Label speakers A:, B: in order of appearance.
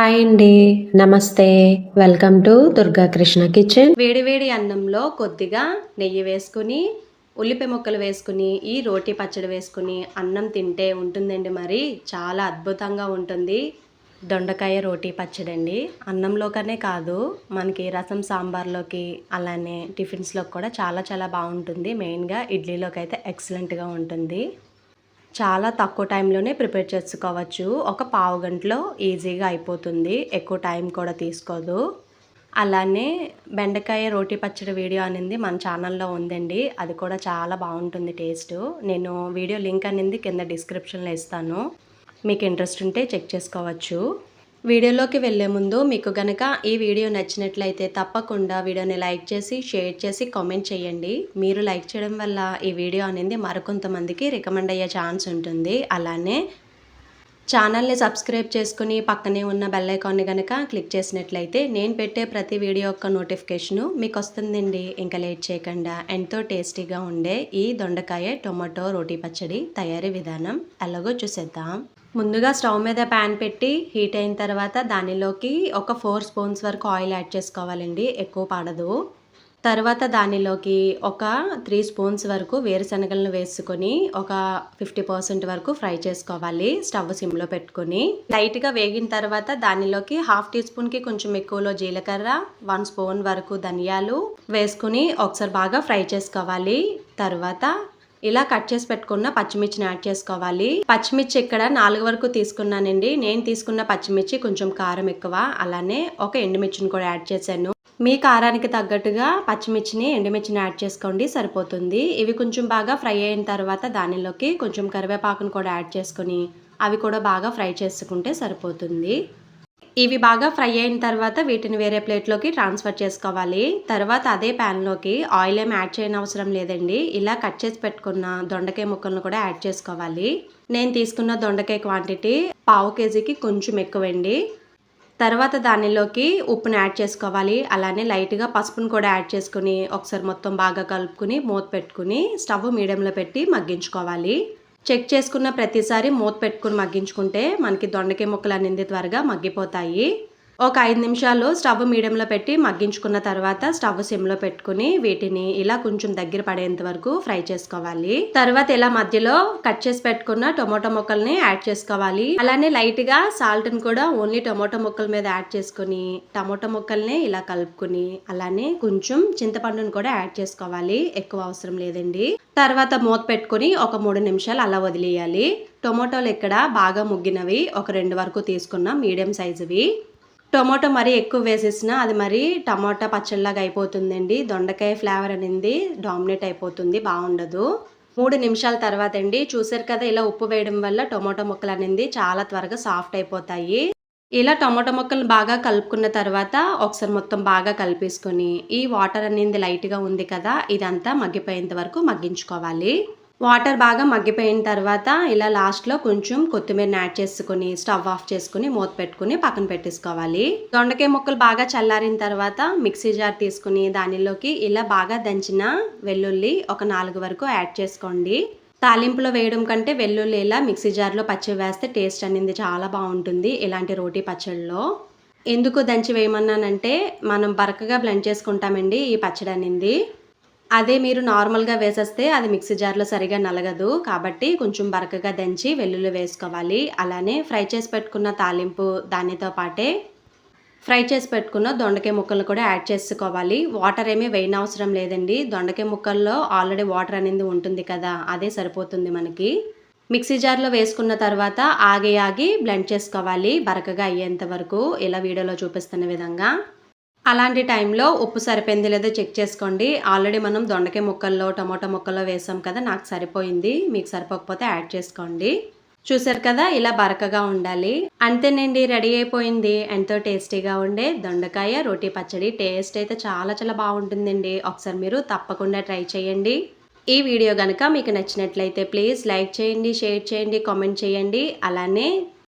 A: Hi అండి. నమస్తే. Welcome to Durga Krishna kitchen వేడివేడి అన్నంలో కొద్దిగా నెయ్యి వేసుకుని ఉల్లిపాయ ముక్కలు వేసుకుని ఈ రోటి పచ్చడి వేసుకుని అన్నం తింటే ఉంటుందండి మరి. చాలా అద్భుతంగా ఉంటుంది. దొండకాయ రోటీ పచ్చడి అండి అన్నంలోకనే కాదు మనకి రసం సాంబార్లోకి అలానే టిఫిన్స్లోకి కూడా చాలా చాలా బాగుంటుంది. మెయిన్గా ఇడ్లీలోకి అయితే ఎక్సలెంట్గా ఉంటుంది. చాలా తక్కువ టైంలోనే ప్రిపేర్ చేసుకోవచ్చు. ఒక పావు గంటలో ఈజీగా అయిపోతుంది. ఎక్కువ టైం కూడా తీసుకోదు. అలానే బెండకాయ రోటి పచ్చడి వీడియో అనేది మన ఛానల్లో ఉందండి. అది కూడా చాలా బాగుంటుంది టేస్ట్. నేను వీడియో లింక్ అనేది కింద డిస్క్రిప్షన్లో ఇస్తాను. మీకు ఇంట్రెస్ట్ ఉంటే చెక్ చేసుకోవచ్చు. వీడియోలోకి వెళ్ళే ముందు మీకు గనక ఈ వీడియో నచ్చినట్లయితే తప్పకుండా వీడియోని లైక్ చేసి షేర్ చేసి కామెంట్ చేయండి. మీరు లైక్ చేయడం వల్ల ఈ వీడియో అనేది మరికొంతమందికి రికమెండ్ అయ్యే ఛాన్స్ ఉంటుంది. అలానే ఛానల్ని సబ్స్క్రైబ్ చేసుకుని పక్కనే ఉన్న బెల్ ఐకాన్ని కనుక క్లిక్ చేసినట్లయితే నేను పెట్టే ప్రతి వీడియో యొక్క నోటిఫికేషను మీకు వస్తుందండి. ఇంకా లేట్ చేయకుండా ఎంతో టేస్టీగా ఉండే ఈ దొండకాయ టొమాటో రోటీ పచ్చడి తయారీ విధానం ఎలాగో చూసేద్దాం. ముందుగా స్టవ్ మీద ప్యాన్ పెట్టి హీట్ అయిన తర్వాత దానిలోకి ఒక ఫోర్ స్పూన్స్ వరకు ఆయిల్ యాడ్ చేసుకోవాలండి. ఎక్కువ పడదు. తర్వాత దానిలోకి ఒక త్రీ స్పూన్స్ వరకు వేరుశనగలను వేసుకొని ఒక ఫిఫ్టీ పర్సెంట్ వరకు ఫ్రై చేసుకోవాలి స్టవ్ సిమ్లో పెట్టుకొని. లైట్గా వేగిన తర్వాత దానిలోకి హాఫ్ టీ స్పూన్కి కొంచెం ఎక్కువలో జీలకర్ర వన్ స్పూన్ వరకు ధనియాలు వేసుకుని ఒకసారి బాగా ఫ్రై చేసుకోవాలి. తర్వాత ఇలా కట్ చేసి పెట్టుకున్న పచ్చిమిర్చిని యాడ్ చేసుకోవాలి. పచ్చిమిర్చి ఇక్కడ నాలుగు వరకు తీసుకున్నానండి. నేను తీసుకున్న పచ్చిమిర్చి కొంచెం కారం ఎక్కువ. అలానే ఒక ఎండుమిర్చిని కూడా యాడ్ చేశాను. మీ కారానికి తగ్గట్టుగా పచ్చిమిర్చిని ఎండుమిర్చిని యాడ్ చేసుకోండి సరిపోతుంది. ఇవి కొంచెం బాగా ఫ్రై అయిన తర్వాత దానిలోకి కొంచెం కరివేపాకును కూడా యాడ్ చేసుకొని అవి కూడా బాగా ఫ్రై చేసుకుంటే సరిపోతుంది. ఇవి బాగా ఫ్రై అయిన తర్వాత వీటిని వేరే ప్లేట్లోకి ట్రాన్స్ఫర్ చేసుకోవాలి. తర్వాత అదే ప్యాన్లోకి ఆయిల్ ఏం యాడ్ చేయని అవసరం లేదండి. ఇలా కట్ చేసి పెట్టుకున్న దొండకాయ ముక్కలను కూడా యాడ్ చేసుకోవాలి. నేను తీసుకున్న దొండకాయ క్వాంటిటీ పావు కేజీకి కొంచెం ఎక్కువండి. తర్వాత దానిలోకి ఉప్పును యాడ్ చేసుకోవాలి. అలానే లైట్గా పసుపును కూడా యాడ్ చేసుకుని ఒకసారి మొత్తం బాగా కలుపుకుని మూత పెట్టుకుని స్టవ్ మీడియంలో పెట్టి మగ్గించుకోవాలి. చెక్ చేసుకున్న ప్రతిసారి మూత పెట్టుకుని మగ్గించుకుంటే మనకి దొండకాయ ముక్కలు అనేది త్వరగా మగ్గిపోతాయి. ఒక ఐదు నిమిషాలు స్టవ్ మీడియంలో పెట్టి మగ్గించుకున్న తర్వాత స్టవ్ సిమ్లో పెట్టుకుని వీటిని ఇలా కొంచెం దగ్గర పడేంత వరకు ఫ్రై చేసుకోవాలి. తర్వాత ఇలా మధ్యలో కట్ చేసి పెట్టుకున్న టొమాటో ముక్కల్ని యాడ్ చేసుకోవాలి. అలానే లైట్గా సాల్ట్ని కూడా ఓన్లీ టొమాటో ముక్కల మీద యాడ్ చేసుకుని టమాటో ముక్కల్ని ఇలా కలుపుకుని అలానే కొంచెం చింతపండుని కూడా యాడ్ చేసుకోవాలి. ఎక్కువ అవసరం లేదండి. తర్వాత మూత పెట్టుకుని ఒక మూడు నిమిషాలు అలా వదిలేయాలి. టొమాటోలు ఇక్కడ బాగా ముగ్గినవి. ఒక రెండు వరకు తీసుకున్న మీడియం సైజువి. టొమాటో మరీ ఎక్కువ వేసేసిన అది మరి టమాటా పచ్చళ్ళలాగా అయిపోతుందండి. దొండకాయ ఫ్లేవర్ అనేది డామినేట్ అయిపోతుంది బాగుండదు. మూడు నిమిషాల తర్వాత అండి. చూసారు కదా ఇలా ఉప్పు వేయడం వల్ల టొమాటో ముక్కలు అనేది చాలా త్వరగా సాఫ్ట్ అయిపోతాయి. ఇలా టమాటో ముక్కలు బాగా కలుపుకున్న తర్వాత ఒకసారి మొత్తం బాగా కలిపేసుకొని ఈ వాటర్ అనేది లైట్గా ఉంది కదా ఇదంతా మగ్గిపోయేంత వరకు మగ్గించుకోవాలి. వాటర్ బాగా మగ్గిపోయిన తర్వాత ఇలా లాస్ట్లో కొంచెం కొత్తిమీరని యాడ్ చేసుకుని స్టవ్ ఆఫ్ చేసుకుని మూత పెట్టుకుని పక్కన పెట్టేసుకోవాలి. దొండకాయ ముక్కలు బాగా చల్లారిన తర్వాత మిక్సీ జార్ తీసుకుని దానిలోకి ఇలా బాగా దంచిన వెల్లుల్లి ఒక నాలుగు వరకు యాడ్ చేసుకోండి. తాలింపులో వేయడం కంటే వెల్లుల్లి ఇలా మిక్సీ జార్లో పచ్చి వేస్తే టేస్ట్ అనేది చాలా బాగుంటుంది ఇలాంటి రోటీ పచ్చడిలో ఎందుకు దంచి వేయమన్నానంటే మనం బరకగా బ్లెండ్ చేసుకుంటామండి ఈ పచ్చడి అనేది. అదే మీరు నార్మల్గా వేసేస్తే అది మిక్సీ జార్లో సరిగా నలగదు. కాబట్టి కొంచెం బరకగా దంచి వెల్లుల్లి వేసుకోవాలి. అలానే ఫ్రై చేసి పెట్టుకున్న తాలింపు దానితో పాటే ఫ్రై చేసి పెట్టుకున్న దొండకాయ ముక్కలు కూడా యాడ్ చేసుకోవాలి. వాటర్ ఏమీ వేయని అవసరం లేదండి. దొండకాయ ముక్కల్లో ఆల్రెడీ వాటర్ అనేది ఉంటుంది కదా అదే సరిపోతుంది మనకి. మిక్సీ జార్లో వేసుకున్న తర్వాత ఆగి ఆగి బ్లెండ్ చేసుకోవాలి బరకగా అయ్యేంత వరకు. ఇలా వీడియోలో చూపిస్తున్న విధంగా. అలాంటి టైంలో ఉప్పు సరిపోయింది లేదో చెక్ చేసుకోండి. ఆల్రెడీ మనం దొండకాయ ముక్కల్లో టమోటా ముక్కల్లో వేసాం కదా నాకు సరిపోయింది. మీకు సరిపోకపోతే యాడ్ చేసుకోండి. చూసారు కదా ఇలా బరకగా ఉండాలి. అంతేనండి రెడీ అయిపోయింది. ఎంతో టేస్టీగా ఉండే దొండకాయ రోటీ పచ్చడి టేస్ట్ అయితే చాలా చాలా బాగుంటుందండి. ఒకసారి మీరు తప్పకుండా ట్రై చేయండి. ఈ వీడియో కనుక మీకు నచ్చినట్లయితే ప్లీజ్ లైక్ చేయండి షేర్ చేయండి కామెంట్ చేయండి. అలానే